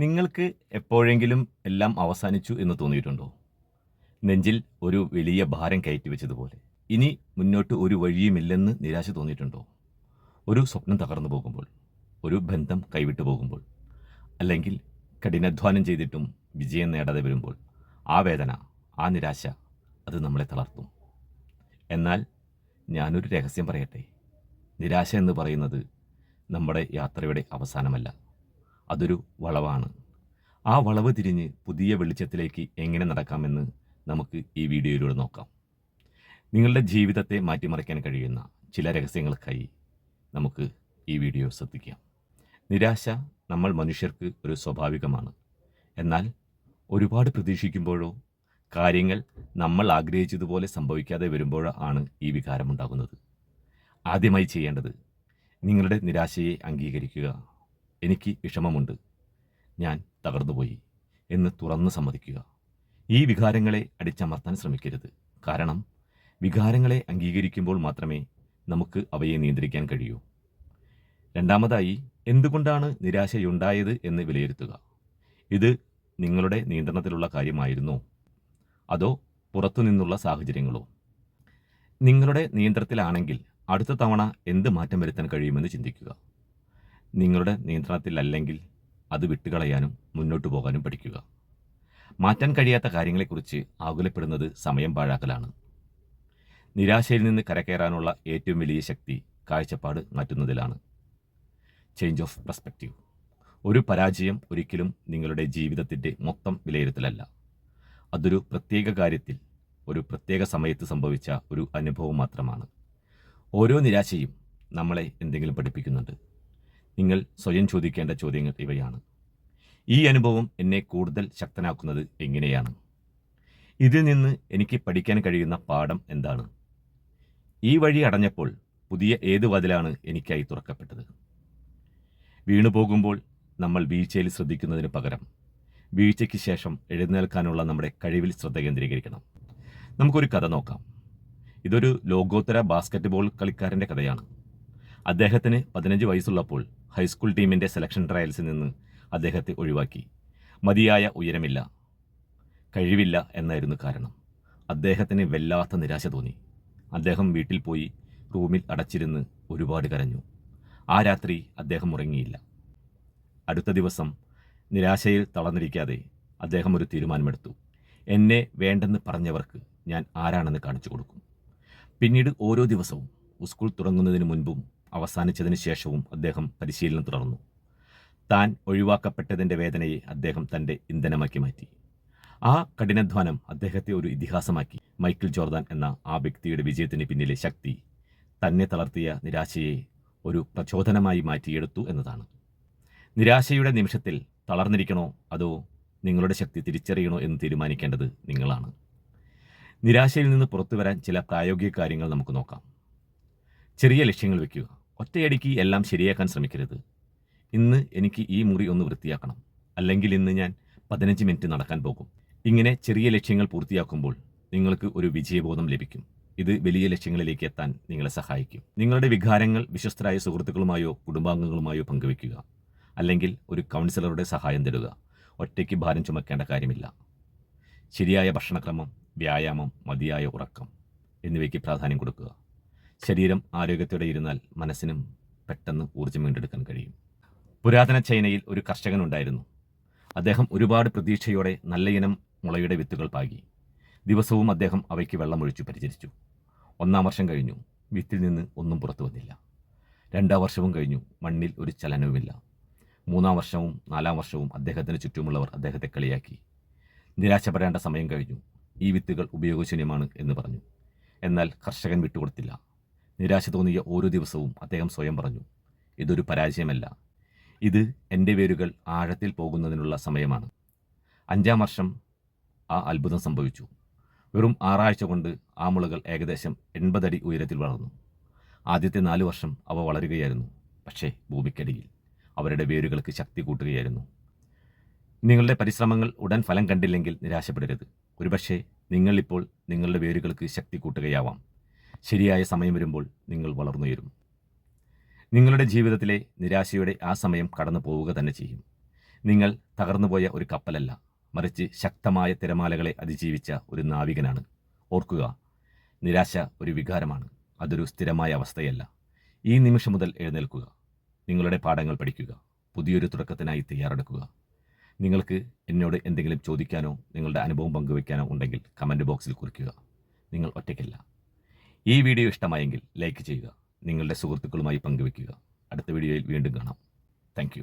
നിങ്ങൾക്ക് എപ്പോഴെങ്കിലും എല്ലാം അവസാനിച്ചു എന്ന് തോന്നിയിട്ടുണ്ടോ? നെഞ്ചിൽ ഒരു വലിയ ഭാരം കയറ്റി വെച്ചതുപോലെ. ഇനി മുന്നോട്ട് ഒരു വഴിയുമില്ലെന്ന് നിരാശ തോന്നിയിട്ടുണ്ടോ? ഒരു സ്വപ്നം തകർന്നു പോകുമ്പോൾ ഒരു ബന്ധം കൈവിട്ടു പോകുമ്പോൾ അല്ലെങ്കിൽ കഠിനാധ്വാനം ചെയ്തിട്ടും വിജയം നേടാതെ വരുമ്പോൾ ആ വേദന ആ നിരാശ അത് നമ്മളെ തളർത്തും. എന്നാൽ ഞാനൊരു രഹസ്യം പറയട്ടെ. നിരാശ എന്ന് പറയുന്നത് നമ്മുടെ യാത്രയുടെ അവസാനമല്ല. അതൊരു വളവാണ്. ആ വളവ് തിരിഞ്ഞ് പുതിയ വെളിച്ചത്തിലേക്ക് എങ്ങനെ നടക്കാമെന്ന് നമുക്ക് ഈ വീഡിയോയിലൂടെ നോക്കാം. നിങ്ങളുടെ ജീവിതത്തെ മാറ്റിമറിക്കാൻ കഴിയുന്ന ചില രഹസ്യങ്ങൾക്കായി നമുക്ക് ഈ വീഡിയോ ശ്രദ്ധിക്കാം. നിരാശ നമ്മൾ മനുഷ്യർക്ക് ഒരു സ്വാഭാവികമാണ്. എന്നാൽ ഒരുപാട് പ്രതീക്ഷിക്കുമ്പോഴോ കാര്യങ്ങൾ നമ്മൾ ആഗ്രഹിച്ചതുപോലെ സംഭവിക്കാതെ വരുമ്പോഴോ ആണ് ഈ വികാരമുണ്ടാകുന്നത് ആദ്യമായി ചെയ്യേണ്ടത് നിങ്ങളുടെ നിരാശയെ അംഗീകരിക്കുക എനിക്ക് വിഷമമുണ്ട്. ഞാൻ തകർന്നുപോയി എന്ന് തുറന്ന് സമ്മതിക്കുക. ഈ വികാരങ്ങളെ അടിച്ചമർത്താൻ ശ്രമിക്കരുത്. കാരണം വികാരങ്ങളെ അംഗീകരിക്കുമ്പോൾ മാത്രമേ നമുക്ക് അവയെ നിയന്ത്രിക്കാൻ കഴിയൂ. രണ്ടാമതായി എന്തുകൊണ്ടാണ് നിരാശയുണ്ടായത് എന്ന് വിലയിരുത്തുക. ഇത് നിങ്ങളുടെ നിയന്ത്രണത്തിലുള്ള കാര്യമായിരുന്നോ? അതോ പുറത്തുനിന്നുള്ള സാഹചര്യങ്ങളോ? നിങ്ങളുടെ നിയന്ത്രണത്തിലാണെങ്കിൽ അടുത്ത തവണ എന്ത് മാറ്റം വരുത്താൻ കഴിയുമെന്ന് ചിന്തിക്കുക. നിങ്ങളുടെ നിയന്ത്രണത്തിലല്ലെങ്കിൽ അത് വിട്ടുകളയാനും മുന്നോട്ടു പോകാനും പഠിക്കുക. മാറ്റാൻ കഴിയാത്ത കാര്യങ്ങളെക്കുറിച്ച് ആകുലപ്പെടുന്നത് സമയം പാഴാക്കലാണ്. നിരാശയിൽ നിന്ന് കരകയറാനുള്ള ഏറ്റവും വലിയ ശക്തി കാഴ്ചപ്പാട് മാറ്റുന്നതിലാണ്. ചേഞ്ച് ഓഫ് പെർസ്പെക്റ്റീവ് ഒരു പരാജയം ഒരിക്കലും നിങ്ങളുടെ ജീവിതത്തിന്റെ മൊത്തം വിലയിരുത്തലല്ല. അതൊരു പ്രത്യേക കാര്യത്തിൽ ഒരു പ്രത്യേക സമയത്ത് സംഭവിച്ച ഒരു അനുഭവം മാത്രമാണ്. ഓരോ നിരാശയും നമ്മളെ എന്തെങ്കിലും പഠിപ്പിക്കുന്നുണ്ട്. നിങ്ങൾ സ്വയം ചോദിക്കേണ്ട ചോദ്യങ്ങൾ ഇവയാണ്. ഈ അനുഭവം എന്നെ കൂടുതൽ ശക്തനാക്കുന്നത് എങ്ങനെയാണ്? ഇതിൽ നിന്ന് എനിക്ക് പഠിക്കാൻ കഴിയുന്ന പാഠം എന്താണ്? ഈ വഴി അടഞ്ഞപ്പോൾ പുതിയ ഏത് വാതിലാണ് എനിക്കായി തുറക്കപ്പെട്ടത്? വീണു പോകുമ്പോൾ നമ്മൾ വീഴ്ചയിൽ ശ്രദ്ധിക്കുന്നതിന് പകരം വീഴ്ചയ്ക്ക് ശേഷം എഴുന്നേൽക്കാനുള്ള നമ്മുടെ കഴിവിൽ ശ്രദ്ധ കേന്ദ്രീകരിക്കണം. നമുക്കൊരു കഥ നോക്കാം. ഇതൊരു ലോകോത്തര ബാസ്ക്കറ്റ്ബോൾ കളിക്കാരന്റെ കഥയാണ്. അദ്ദേഹത്തിന് പതിനഞ്ച് വയസ്സുള്ളപ്പോൾ ഹൈസ്കൂൾ ടീമിന്റെ സെലക്ഷൻ ട്രയൽസിൽ നിന്ന് അദ്ദേഹത്തെ ഒഴിവാക്കി. മതിയായ ഉയരമില്ല കഴിവില്ല എന്നായിരുന്നു കാരണം. അദ്ദേഹത്തിന് വല്ലാത്ത നിരാശ തോന്നി. അദ്ദേഹം വീട്ടിൽ പോയി റൂമിൽ അടച്ചിരുന്ന് ഒരുപാട് കരഞ്ഞു. ആ രാത്രി അദ്ദേഹം ഉറങ്ങിയില്ല. അടുത്ത ദിവസം നിരാശയിൽ തളർന്നിരിക്കാതെ അദ്ദേഹം ഒരു തീരുമാനമെടുത്തു. എന്നെ വേണ്ടെന്ന് പറഞ്ഞവർക്ക് ഞാൻ ആരാണെന്ന് കാണിച്ചു കൊടുക്കും. പിന്നീട് ഓരോ ദിവസവും സ്കൂൾ തുടങ്ങുന്നതിന് മുൻപും അവസാനിച്ചതിന് ശേഷവും അദ്ദേഹം പരിശീലനം തുടർന്നു. താൻ ഒഴിവാക്കപ്പെട്ടതിന്റെ വേദനയെ അദ്ദേഹം തന്റെ ഇന്ധനമാക്കി മാറ്റി. ആ കഠിനാധ്വാനം അദ്ദേഹത്തെ ഒരു ഇതിഹാസമാക്കി. മൈക്കിൾ ജോർദാൻ എന്ന ആ വ്യക്തിയുടെ വിജയത്തിന് പിന്നിലെ ശക്തി തന്നെ തളർത്തിയ നിരാശയെ ഒരു പ്രചോദനമായി മാറ്റിയെടുത്തു എന്നതാണ്. നിരാശയുടെ നിമിഷത്തിൽ തളർന്നിരിക്കണോ അതോ നിങ്ങളുടെ ശക്തി തിരിച്ചറിയണോ എന്ന് തീരുമാനിക്കേണ്ടത് നിങ്ങളാണ്. നിരാശയിൽ നിന്ന് പുറത്തു വരാൻ ചില പ്രായോഗിക കാര്യങ്ങൾ നമുക്ക് നോക്കാം. ചെറിയ ലക്ഷ്യങ്ങൾ വെക്കുക. ഒറ്റയടിക്ക് എല്ലാം ശരിയാക്കാൻ ശ്രമിക്കരുത്. ഇന്ന് എനിക്ക് ഈ മുറി ഒന്ന് വൃത്തിയാക്കണം. അല്ലെങ്കിൽ ഇന്ന് ഞാൻ പതിനഞ്ച് മിനിറ്റ് നടക്കാൻ പോകും. ഇങ്ങനെ ചെറിയ ലക്ഷ്യങ്ങൾ പൂർത്തിയാക്കുമ്പോൾ നിങ്ങൾക്ക് ഒരു വിജയബോധം ലഭിക്കും. ഇത് വലിയ ലക്ഷ്യങ്ങളിലേക്ക് എത്താൻ നിങ്ങളെ സഹായിക്കും. നിങ്ങളുടെ വികാരങ്ങൾ വിശ്വസ്തരായ സുഹൃത്തുക്കളുമായോ കുടുംബാംഗങ്ങളുമായോ പങ്കുവെക്കുക അല്ലെങ്കിൽ ഒരു കൗൺസിലറുടെ സഹായം തേടുക. ഒറ്റയ്ക്ക് ഭാരം ചുമക്കേണ്ട കാര്യമില്ല. ശരിയായ ഭക്ഷണക്രമം വ്യായാമം മതിയായ ഉറക്കം എന്നിവയ്ക്ക് പ്രാധാന്യം കൊടുക്കുക. ശരീരം ആരോഗ്യത്തോടെ ഇരുന്നാൽ മനസ്സിനും പെട്ടെന്ന് ഊർജം വീണ്ടെടുക്കാൻ കഴിയും. പുരാതന ചൈനയിൽ ഒരു കർഷകനുണ്ടായിരുന്നു. അദ്ദേഹം ഒരുപാട് പ്രതീക്ഷയോടെ നല്ല ഇനം മുളയുടെ വിത്തുകൾ പാകി. ദിവസവും അദ്ദേഹം അവയ്ക്ക് വെള്ളമൊഴിച്ചു പരിചരിച്ചു. ഒന്നാം വർഷം കഴിഞ്ഞു. വിത്തിൽ നിന്ന് ഒന്നും പുറത്തു വന്നില്ല. രണ്ടാം വർഷവും കഴിഞ്ഞു. മണ്ണിൽ ഒരു ചലനവുമില്ല. മൂന്നാം വർഷവും നാലാം വർഷവും അദ്ദേഹത്തിന് ചുറ്റുമുള്ളവർ അദ്ദേഹത്തെ കളിയാക്കി. നിരാശപ്പെടേണ്ട സമയം കഴിഞ്ഞു. ഈ വിത്തുകൾ ഉപയോഗശൂന്യമാണ് എന്ന് പറഞ്ഞു. എന്നാൽ കർഷകൻ വിട്ടുകൊടുത്തില്ല. നിരാശ തോന്നിയ ഓരോ ദിവസവും അദ്ദേഹം സ്വയം പറഞ്ഞു ഇതൊരു പരാജയമല്ല. ഇത് എന്റെ വേരുകൾ ആഴത്തിൽ പോകുന്നതിനുള്ള സമയമാണ്. അഞ്ചാം വർഷം ആ അത്ഭുതം സംഭവിച്ചു. വെറും ആറാഴ്ച കൊണ്ട് ആ മുളകൾ ഏകദേശം എൺപതടി ഉയരത്തിൽ വളർന്നു. ആദ്യത്തെ നാല് വർഷം അവ വളരുകയായിരുന്നു പക്ഷേ ഭൂമിക്കടിയിൽ അവരുടെ വേരുകൾക്ക് ശക്തി കൂട്ടുകയായിരുന്നു. നിങ്ങളുടെ പരിശ്രമങ്ങൾ ഉടൻ ഫലം കണ്ടില്ലെങ്കിൽ നിരാശപ്പെടരുത്. ഒരുപക്ഷെ നിങ്ങളിപ്പോൾ നിങ്ങളുടെ വേരുകൾക്ക് ശക്തി കൂട്ടുകയാവാം. ശരിയായ സമയം വരുമ്പോൾ നിങ്ങൾ വളർന്നുയരും. നിങ്ങളുടെ ജീവിതത്തിലെ നിരാശയുടെ ആ സമയം കടന്നു പോവുക തന്നെ ചെയ്യും. നിങ്ങൾ തകർന്നുപോയ ഒരു കപ്പലല്ല മറിച്ച് ശക്തമായ തിരമാലകളെ അതിജീവിച്ച ഒരു നാവികനാണ്. ഓർക്കുക നിരാശ ഒരു വികാരമാണ് അതൊരു സ്ഥിരമായ അവസ്ഥയല്ല. ഈ നിമിഷം മുതൽ എഴുന്നേൽക്കുക. നിങ്ങളുടെ പാഠങ്ങൾ പഠിക്കുക. പുതിയൊരു തുടക്കത്തിനായി തയ്യാറെടുക്കുക. നിങ്ങൾക്ക് എന്നോട് എന്തെങ്കിലും ചോദിക്കാനോ നിങ്ങളുടെ അനുഭവം പങ്കുവയ്ക്കാനോ ഉണ്ടെങ്കിൽ കമന്റ് ബോക്സിൽ കുറിക്കുക. നിങ്ങൾ ഒറ്റയ്ക്കല്ല. ഈ വീഡിയോ ഇഷ്ടമായെങ്കിൽ ലൈക്ക് ചെയ്യുക നിങ്ങളുടെ സുഹൃത്തുക്കളുമായി പങ്കുവെക്കുക അടുത്ത വീഡിയോയിൽ വീണ്ടും കാണാം. താങ്ക്